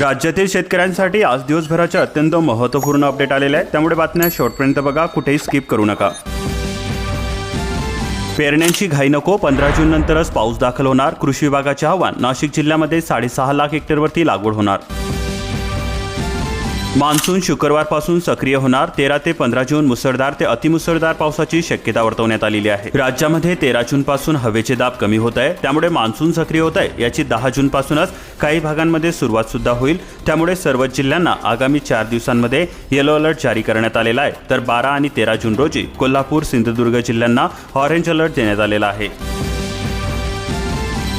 राज्यातील शेतकऱ्यांसाठी आज दिवसभराचे अत्यंत महत्त्वपूर्ण अपडेट आलेले आहे त्यामुळे बातम्या शेवटपर्यंत बघा कुठेही स्किप करू नका. पेरण्यांची घाई नको पंधरा जून नंतरच पाऊस दाखल होणार. कृषी विभागाचे आव्हान नाशिक जिल्ह्यामध्ये साडेसहा लाख हेक्टरवरती लागवड होणार. मान्सून शुक्रवारपासून सक्रिय होणार. तेरा ते पंधरा जून मुसळधार ते अतिमुसळधार पावसाची शक्यता वर्तवण्यात आलेली आहे. राज्यामध्ये तेरा जून पासून हवेचे दाब कमी होत आहे. त्यामुळे मान्सून सक्रिय होत आहे. याची दहा जून पासूनच काही भागांमध्ये सुरुवात सुद्धा होईल. त्यामुळे सर्वच जिल्ह्यांना आगामी चार दिवसांमध्ये येलो अलर्ट जारी करण्यात आलेला आहे. तर बारा आणि तेरा जून रोजी कोल्हापूर सिंधुदुर्ग जिल्ह्यांना ऑरेंज अलर्ट देण्यात आलेला आहे.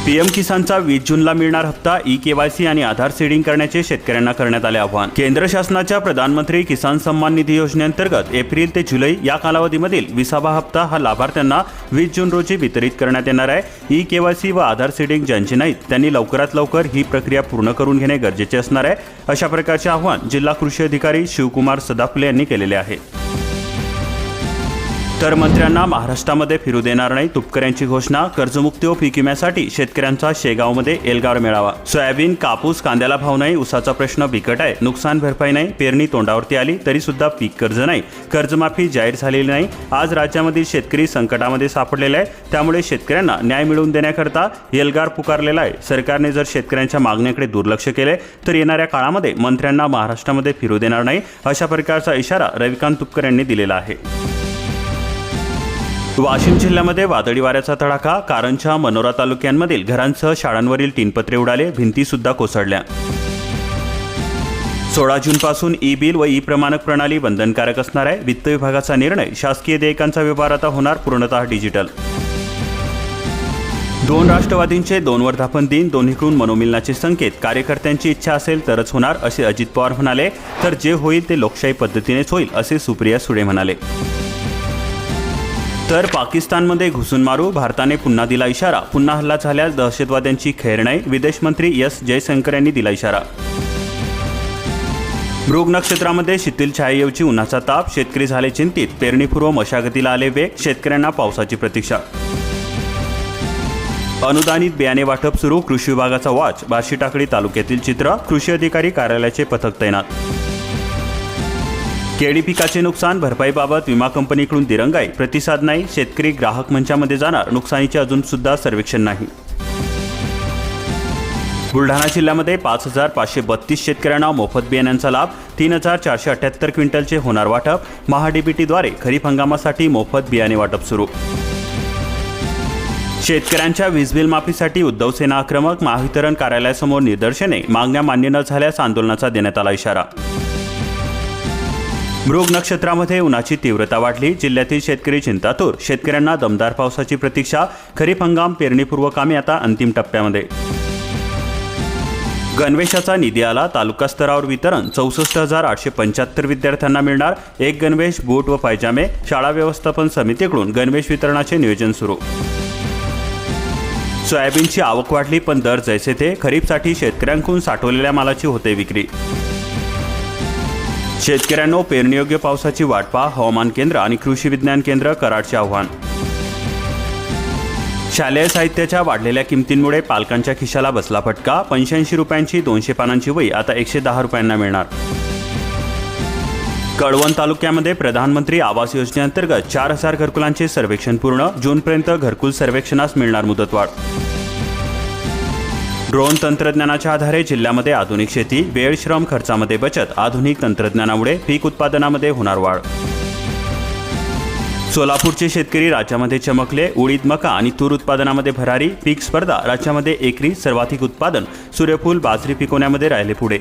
पीएम किसानचा वीस जूनला मिळणार हप्ता ई केवायसी आणि आधार सीडिंग करण्याचे शेतकऱ्यांना करण्यात आले आव्हान. केंद्र शासनाच्या प्रधानमंत्री किसान सन्मान निधी योजनेअंतर्गत एप्रिल ते जुलै या कालावधीमधील विसावा हप्ता हा लाभार्थ्यांना वीस जून रोजी वितरित करण्यात येणार आहे. ई केवायसी व आधार सीडिंग ज्यांची नाहीत त्यांनी लवकरात लवकर ही प्रक्रिया पूर्ण करून घेणे गरजेचे असणार आहे. अशा प्रकारचे आव्हान जिल्हा कृषी अधिकारी शिवकुमार सदाफुले यांनी केलेले आहे. तर मंत्र्यांना महाराष्ट्रामध्ये फिरू देणार नाही तुपकऱ्यांची घोषणा कर्जमुक्ती व पीक विम्यासाठी शेतकऱ्यांचा शेगावमध्ये एल्गार मिळावा. सोयाबीन कापूस कांद्याला भाव नाही उसाचा प्रश्न बिकट आहे. नुकसान भरपाई नाही पेरणी तोंडावरती आली तरी सुद्धा पीक कर्ज नाही. कर्जमाफी जाहीर झालेली नाही. आज राज्यामधील शेतकरी संकटामध्ये सापडलेला आहे त्यामुळे शेतकऱ्यांना न्याय मिळवून देण्याकरता एल्गार पुकारलेला आहे. सरकारने जर शेतकऱ्यांच्या मागण्याकडे दुर्लक्ष केले तर येणाऱ्या काळामध्ये मंत्र्यांना महाराष्ट्रामध्ये फिरू देणार नाही अशा प्रकारचा इशारा रविकांत तुपकर यांनी दिलेला आहे. वाशिम जिल्ह्यामध्ये वादळी वाऱ्याचा तडाखा कारंजा मनोरा तालुक्यांमधील घरांसह शाळांवरील टीनपत्रे उडाले भिंती सुद्धा कोसळल्या. सोळा जूनपासून ई बिल व ई प्रमाणक प्रणाली बंधनकारक असणार आहे. वित्त विभागाचा निर्णय शासकीय देयकांचा व्यवहार आता होणार पूर्णतः डिजिटल. दोन राष्ट्रवादींचे दोन वर्धापन दिन दोन्हीकडून मनोमिलनाचे संकेत. कार्यकर्त्यांची इच्छा असेल तरच होणार असे अजित पवार म्हणाले. तर जे होईल ते लोकशाही पद्धतीनेच होईल असे सुप्रिया सुळे म्हणाले. तर पाकिस्तानमध्ये घुसून मारू भारताने पुन्हा दिला इशारा. पुन्हा हल्ला झाल्यास दहशतवाद्यांची खैर नाही विदेश मंत्री एस. जयशंकर यांनी दिला इशारा. मृग नक्षत्रामध्ये शिथिल छायेऐवजी उन्हाचा ताप शेतकरी झाले चिंतित. पेरणीपूर्व मशागतीला आले वेग शेतकऱ्यांना पावसाची प्रतीक्षा. अनुदानित बियाणे वाटप सुरू कृषी विभागाचा वाच. बार्शी टाकळी तालुक्यातील चित्र कृषी अधिकारी कार्यालयाचे पथक तैनात. केळी पिकाचे नुकसान भरपाईबाबत विमा कंपनीकडून दिरंगाई प्रतिसाद नाही शेतकरी ग्राहक मंचामध्ये जाणार नुकसानीचे अजून सुद्धा सर्वेक्षण नाही. बुलढाणा जिल्ह्यामध्ये पाच हजार पाचशे बत्तीस शेतकऱ्यांना मोफत बियाण्यांचा लाभ तीन हजार चारशे अठ्याहत्तर क्विंटलचे होणार वाटप महाडीबीटीद्वारे खरीप हंगामासाठी मोफत बियाणे वाटप सुरू. शेतकऱ्यांच्या वीज बिल माफीसाठी उद्धव सेना आक्रमक महावितरण कार्यालयासमोर निदर्शने मागण्या मान्य न झाल्यास आंदोलनाचा देण्यात आला इशारा. मृग नक्षत्रामध्ये उन्हाची तीव्रता वाढली. जिल्ह्यातील शेतकरी चिंतातूर. शेतकऱ्यांना दमदार पावसाची प्रतीक्षा. खरीप हंगाम पेरणीपूर्व कामे आता अंतिम टप्प्यामध्ये. गणवेशाचा निधी आला. तालुका स्तरावर वितरण. चौसष्ट हजार आठशे पंच्याहत्तर विद्यार्थ्यांना मिळणार. एक गणवेश बूट व पायजामे. शाळा व्यवस्थापन समितीकडून गणवेश वितरणाचे नियोजन सुरू. सोयाबीनची आवक वाढली पण दर जैसे थे. खरीपसाठी शेतकऱ्यांकडून साठवलेल्या मालाची होते विक्री. शेतकऱ्यांनो पेरणीयोग्य पावसाची वाट पहा. हवामान केंद्र आणि कृषी विज्ञान केंद्र कराडचे आव्हान. शालेय साहित्याच्या वाढलेल्या किमतींमुळे पालकांच्या खिशाला बसला फटका. पंच्याऐंशी रुपयांची दोनशे पानांची वही आता एकशे दहा रुपयांना मिळणार. कळवण तालुक्यामध्ये प्रधानमंत्री आवास योजनेअंतर्गत चार हजार घरकुलांचे सर्वेक्षण पूर्ण. जूनपर्यंत घरकुल सर्वेक्षणास मिळणार मुदतवाढ. ड्रोन तंत्रज्ञानाच्या आधारे जिल्ह्यामध्ये आधुनिक शेती वेळ श्रम खर्चामध्ये बचत आधुनिक तंत्रज्ञानामुळे पीक उत्पादनामध्ये होणार वाढ. सोलापूरचे शेतकरी राज्यामध्ये चमकले उडीद मका आणि तूर उत्पादनामध्ये भरारी पीक स्पर्धा राज्यामध्ये एकरी सर्वाधिक उत्पादन सूर्यफूल बाजरी पिकवण्यामध्ये राहिले पुढे.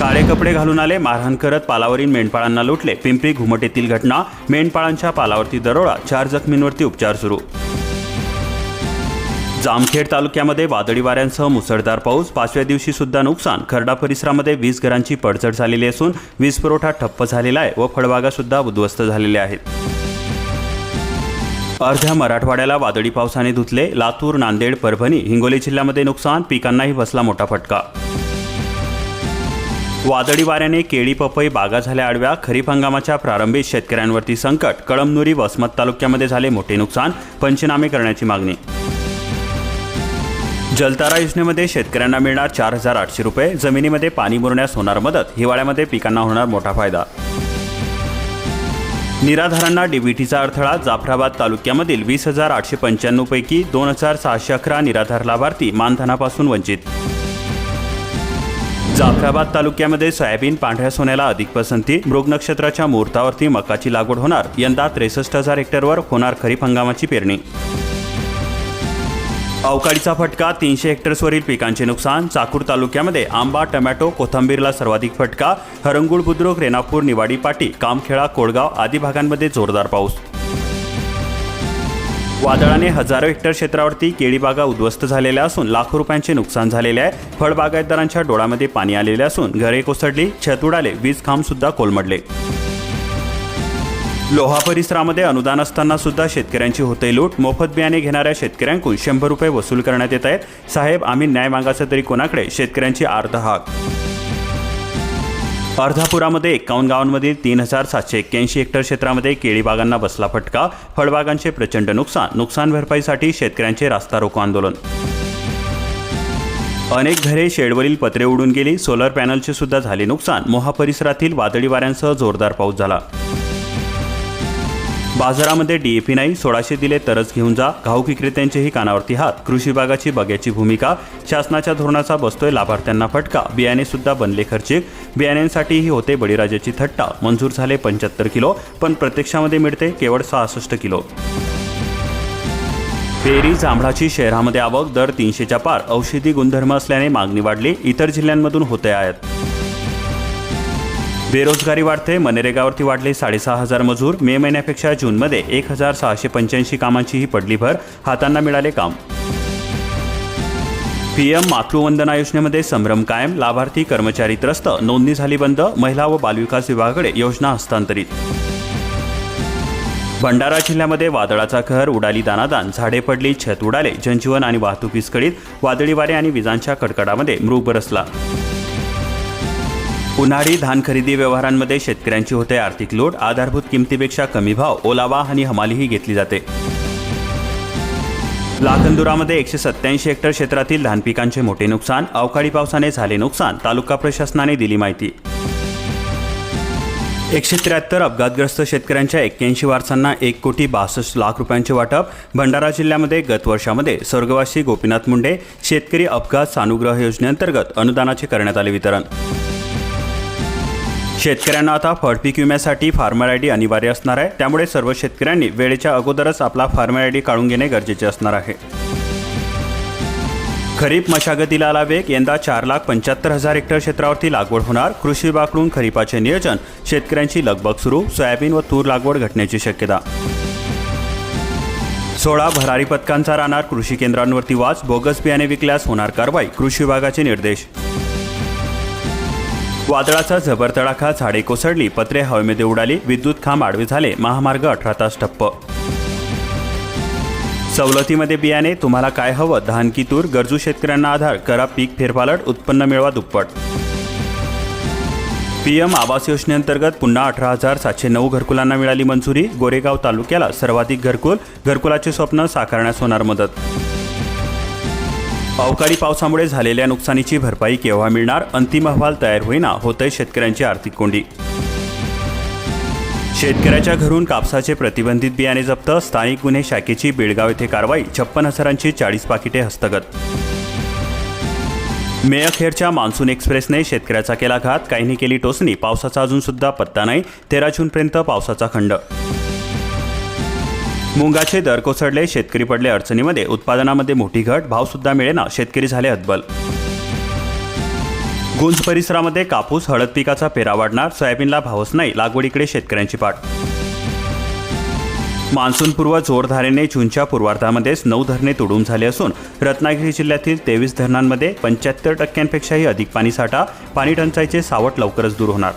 काळे कपडे घालून आले मारहाण करत पालावरील मेंढपाळांना लुटले. पिंपरी घुमट येथील घटना मेंढपाळांच्या पालावरती दरोडा चार जखमींवरती उपचार सुरू. जामखेड तालुक्यामध्ये वादळी वाऱ्यांसह मुसळधार पाऊस. पाचव्या दिवशी सुद्धा नुकसान. खरडा परिसरामध्ये वीज घरांची पडझड झालेली असून वीज पुरवठा ठप्प झालेला आहे व फळबागा सुद्धा उद्ध्वस्त झालेल्या आहेत. अर्ध्या मराठवाड्याला वादळी पावसाने धुतले लातूर नांदेड परभणी. हिंगोली जिल्ह्यामध्ये नुकसान. पिकांनाही बसला मोठा फटका. वादळी वाऱ्याने केळी पपई बागा झाल्या आडव्या. खरीप हंगामाच्या प्रारंभी शेतकऱ्यांवरती संकट. कळमनुरी वसमत तालुक्यामध्ये झाले मोठे नुकसान. पंचनामे करण्याची मागणी. जलतारा योजनेमध्ये शेतकऱ्यांना मिळणार चार हजार आठशे रुपये जमिनीमध्ये पाणी मुरण्यास होणार मदत हिवाळ्यामध्ये पिकांना होणार मोठा फायदा. निराधारांना डीबीटीचा अडथळा जाफराबाद तालुक्यामधील वीस हजार आठशे पंच्याण्णवपैकी दोन हजार सहाशे अकरा निराधार लाभार्थी मानधनापासून वंचित. जाफराबाद तालुक्यामध्ये सोयाबीन पांढऱ्या सोन्याला अधिक पसंती मृग नक्षत्राच्या मुहूर्तावरती मकाची लागवड होणार यंदा त्रेसष्ट हजार हेक्टरवर होणार खरीप हंगामाची पेरणी. अवकाळीचा फटका तीनशे हेक्टर्सवरील पिकांचे नुकसान चाकूर तालुक्यामध्ये आंबा टमॅटो कोथंबीरला सर्वाधिक फटका हरंगुळ बुद्रुक रेणापूर निवाडी पाटी कामखेळा कोळगाव आदी भागांमध्ये जोरदार पाऊस. वादळाने हजारो हेक्टर क्षेत्रावरती केळीबागा उद्ध्वस्त झालेल्या असून लाखो रुपयांचे नुकसान झालेले आहे. फळबागायतदारांच्या डोळ्यामध्ये पाणी आलेले असून घरे कोसळली छत उडाले वीज खांबसुद्धा कोलमडले. लोहा परिसरामध्ये अनुदान असताना सुद्धा शेतकऱ्यांची होते लूट. मोफत बियाणे घेणाऱ्या शेतकऱ्यांकडून शंभर रुपये वसूल करण्यात येत आहेत. साहेब आम्ही न्याय मागायचा तरी कोणाकडे? शेतकऱ्यांची अर्ध हाक. अर्धापुरामध्ये एकावन्न गावांमधील तीन हजार सातशे एक्क्याऐंशी हेक्टर क्षेत्रामध्ये केळीबागांना बसला फटका. फळबागांचे प्रचंड नुकसान नुकसान भरपाईसाठी शेतकऱ्यांचे रास्ता रोको आंदोलन. अनेक घरे शेडवरील पत्रे उडून गेली. सोलर पॅनलचे सुद्धा झाले नुकसान. मोहा परिसरातील वादळी वाऱ्यांसह जोरदार पाऊस झाला. बाजारामध्ये डीएपी नाही सोळाशे दिले तरच घेऊन जा. घाऊक विक्रेत्यांचेही कानावरती हात. कृषी विभागाची बग्याची भूमिका. शासनाच्या धोरणाचा बसतोय लाभार्थ्यांना फटका. बियाणे सुद्धा बनले खर्चिक. बियाण्यांसाठीही होते बळीराजाची थट्टा. मंजूर झाले पंच्याहत्तर किलो पण प्रत्यक्षामध्ये मिळते केवळ सहासष्ट किलो. पेरी जांभळाची शहरामध्ये आवक दर तीनशेच्या पार. औषधी गुणधर्म असल्याने मागणी वाढली. इतर जिल्ह्यांमधून होते आयात. बेरोजगारी वाढते मनरेगावरती वाढले साडेसहा हजार मजूर. मे महिन्यापेक्षा जूनमध्ये एक हजार सहाशे पंच्याऐंशी कामांचीही पडली भर हातांना मिळाले काम. पीएम मातृवंदना योजनेमध्ये संभ्रम कायम. लाभार्थी कर्मचारी त्रस्त. नोंदणी झाली बंद. महिला व बालविकास विभागाकडे योजना हस्तांतरित. भंडारा जिल्ह्यामध्ये वादळाचा कहर उडाली दानादान. झाडे पडली छत उडाले. जनजीवन आणि वाहतूक विस्कळीत. वादळी वारे आणि विजांच्या कडकडामध्ये मृग बरसला. उन्हाळी धान खरेदी व्यवहारांमध्ये शेतकऱ्यांची होते आर्थिक लोट आधारभूत किमतीपेक्षा कमी भाव ओलावा आणि हमालीही घेतली जाते. लाखंदुरामध्ये एकशे सत्याऐंशी हेक्टर क्षेत्रातील धान पिकांचे मोठे नुकसान अवकाळी पावसाने झाले नुकसान तालुका प्रशासनाने दिली माहिती. एकशे त्र्याहत्तर अपघातग्रस्त शेतकऱ्यांच्या एक्क्याऐंशी वारसांना एक कोटी बासष्ट लाख रुपयांचे वाटप भंडारा जिल्ह्यामध्ये गत वर्षामध्ये स्वर्गवासी गोपीनाथ मुंडे शेतकरी अपघात सानुग्रह योजनेअंतर्गत अनुदानाचे करण्यात आले वितरण. शेतकऱ्यांना आता फळपीक विम्यासाठी फार्मर आय डी अनिवार्य असणार आहे. त्यामुळे सर्व शेतकऱ्यांनी वेळेच्या अगोदरच आपला फार्मर आय डी काढून घेणे गरजेचे असणार आहे. खरीप मशागतीला आला वेग. यंदा चार लाख पंच्याहत्तर हजार हेक्टर क्षेत्रावरती लागवड होणार. कृषी विभागाकडून खरीपाचे नियोजन. शेतकऱ्यांची लगबग सुरू. सोयाबीन व तूर लागवड घटण्याची शक्यता. सोळा भरारी पथकांचा राहणार. कृषी केंद्रांवरती वाच. बोगस बियाणे विकल्यास होणार कारवाई. कृषी विभागाचे निर्देश. वादळाचा जबर तडाखा झाडे कोसळली पत्रे हवेमध्ये उडाली विद्युत खांब आडवे झाले महामार्ग अठरा तास ठप्प. सवलतीमध्ये बियाणे तुम्हाला काय हवं? धान की तूर गरजू शेतकऱ्यांना आधार करा पीक फेरपालट उत्पन्न मिळवा दुप्पट. पीएम आवास योजनेअंतर्गत पुन्हा अठरा हजार सातशे नऊ घरकुलांना मिळाली मंजुरी. गोरेगाव तालुक्याला सर्वाधिक घरकुल घरकुलाचे स्वप्न साकारण्यास होणार मदत. अवकाळी पावसामुळे झालेल्या नुकसानीची भरपाई केव्हा मिळणार? अंतिम अहवाल तयार होईना होतय शेतकऱ्यांची आर्थिक कोंडी. शेतकऱ्याच्या घरून कापसाचे प्रतिबंधित बियाणे जप्त स्थानिक गुन्हे शाखेची बेळगाव येथे कारवाई छप्पन हजारांची चाळीस पाकिटे हस्तगत. मेअखेरच्या मान्सून एक्सप्रेसने शेतकऱ्याचा केला घात काहींनी केली टोचणी पावसाचा अजून सुद्धा पत्ता नाही तेरा जूनपर्यंत पावसाचा खंड मुंगाचे दर कोसळले शेतकरी पडले अडचणीमध्ये उत्पादनामध्ये मोठी घट भावसुद्धा मिळेना शेतकरी झाले हतबल. गुंज परिसरामध्ये कापूस हळद पिकाचा पेरा वाढणार सोयाबीनला भावच नाही लागवडीकडे शेतकऱ्यांची पाठ. मान्सूनपूर्व जोरधारेने जूनच्या पूर्वार्धामध्येच नऊ धरणे तुडून झाले असून रत्नागिरी जिल्ह्यातील तेवीस धरणांमध्ये पंच्याहत्तर टक्क्यांपेक्षाही अधिक पाणीसाठा पाणी टंचाईचे सावट लवकरच दूर होणार.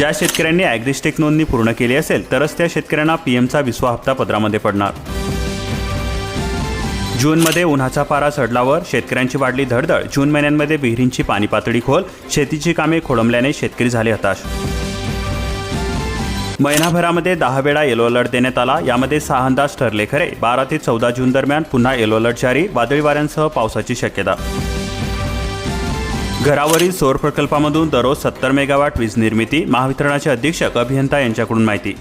ज्या शेतकऱ्यांनी ॲग्रिस्टेक नोंदणी पूर्ण केली असेल तरच त्या शेतकऱ्यांना पीएमचा विसवा हप्ता पदरामध्ये पडणार. जूनमध्ये उन्हाचा पारा चढल्यावर शेतकऱ्यांची वाढली धडधड. जून महिन्यांमध्ये विहिरींची पाणी पातळी खोल. शेतीची कामे खोळंबल्याने शेतकरी झाले हताश. महिनाभरामध्ये दहा वेळा येलो अलर्ट देण्यात आला. यामध्ये सहा अंदाज ठरले खरे. बारा ते चौदा जून दरम्यान पुन्हा येलो अलर्ट जारी. वादळी वाऱ्यांसह पावसाची शक्यता. घरावरील सौर प्रकल्पामधून दररोज सत्तर मेगावाट वीज निर्मिती महावितरणाचे अधीक्षक अभियंता यांच्याकडून माहिती.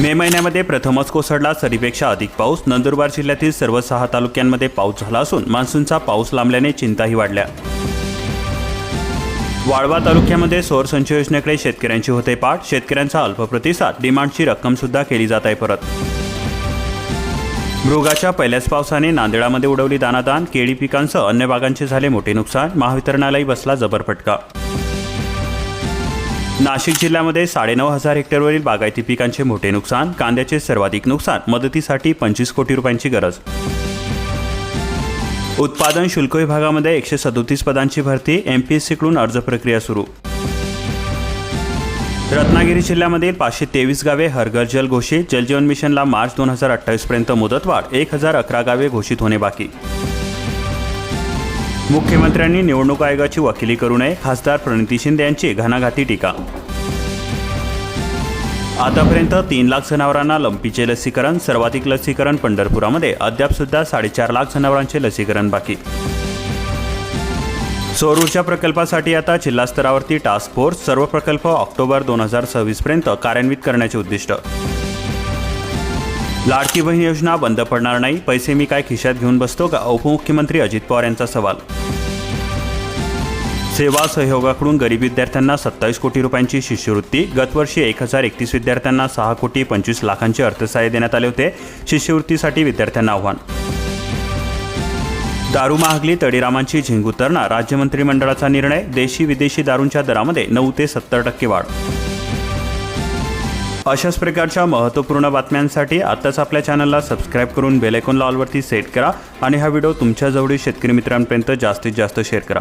मे महिन्यामध्ये प्रथमच कोसळला सरीपेक्षा अधिक पाऊस. नंदुरबार जिल्ह्यातील सर्व सहा तालुक्यांमध्ये पाऊस झाला असून मान्सूनचा पाऊस लांबल्याने चिंताही वाढल्या. वाळवा तालुक्यामध्ये सौर संच योजनेकडे शेतकऱ्यांची होते पाठ. शेतकऱ्यांचा अल्प प्रतिसाद डिमांडची रक्कम सुद्धा केली जात आहे परत. मृगाच्या पहिल्याच पावसाने नांदेडामध्ये उडवली दानादान केळी पिकांसह अन्य बागांचे झाले मोठे नुकसान महावितरणालाही बसला जबर फटका. नाशिक जिल्ह्यामध्ये साडेनऊ हजार हेक्टरवरील बागायती पिकांचे मोठे नुकसान कांद्याचे सर्वाधिक नुकसान मदतीसाठी पंचवीस कोटी रुपयांची गरज. उत्पादन शुल्क विभागामध्ये एकशे सदोतीस पदांची भरती एमपीएससीकडून अर्ज प्रक्रिया सुरू. रत्नागिरी जिल्ह्यामधील पाचशे तेवीस गावे हरघर जल घोषित. जलजीवन मिशनला मार्च दोन हजार अठ्ठावीस पर्यंत मुदतवाढ. एक हजार अकरा गावे घोषित होणे बाकी. मुख्यमंत्र्यांनी निवडणूक आयोगाची वकिली करू नये खासदार प्रणिती शिंदे यांची घणाघाती टीका. आतापर्यंत तीन लाख जनावरांना लंपीचे लसीकरण सर्वाधिक लसीकरण पंढरपुरामध्ये अद्याप सुद्धा साडेचार लाख जनावरांचे लसीकरण बाकी. सौर ऊर्जा प्रकल्पासाठी आता जिल्हा स्तरावरती टास्क फोर्स सर्व प्रकल्प ऑक्टोबर दोन हजार सव्वीसपर्यंत कार्यान्वित करण्याचे उद्दिष्ट. लाडकी बहीण योजना बंद पडणार नाही पैसे मी काय खिशात घेऊन बसतो का? उपमुख्यमंत्री अजित पवार यांचा सवाल. सेवा सहयोगाकडून गरीब विद्यार्थ्यांना सत्तावीस कोटी रुपयांची शिष्यवृत्ती. गतवर्षी एक हजार एकतीस विद्यार्थ्यांना सहा कोटी पंचवीस लाखांचे अर्थसहाय्य देण्यात आले होते. शिष्यवृत्तीसाठी विद्यार्थ्यांना आव्हान. दारू महागली तडीरामांची झिंग उतरणार राज्य मंत्रिमंडळाचा निर्णय देशी विदेशी दारूंच्या दरामध्ये नऊ ते सत्तर टक्के वाढ. अशाच प्रकारच्या महत्त्वपूर्ण बातम्यांसाठी आत्ताच आपल्या चॅनलला सबस्क्राईब करून बेलायकॉन लॉलवरती सेट करा आणि हा व्हिडिओ तुमच्या जवळील शेतकरी मित्रांपर्यंत जास्तीत जास्त शेअर करा.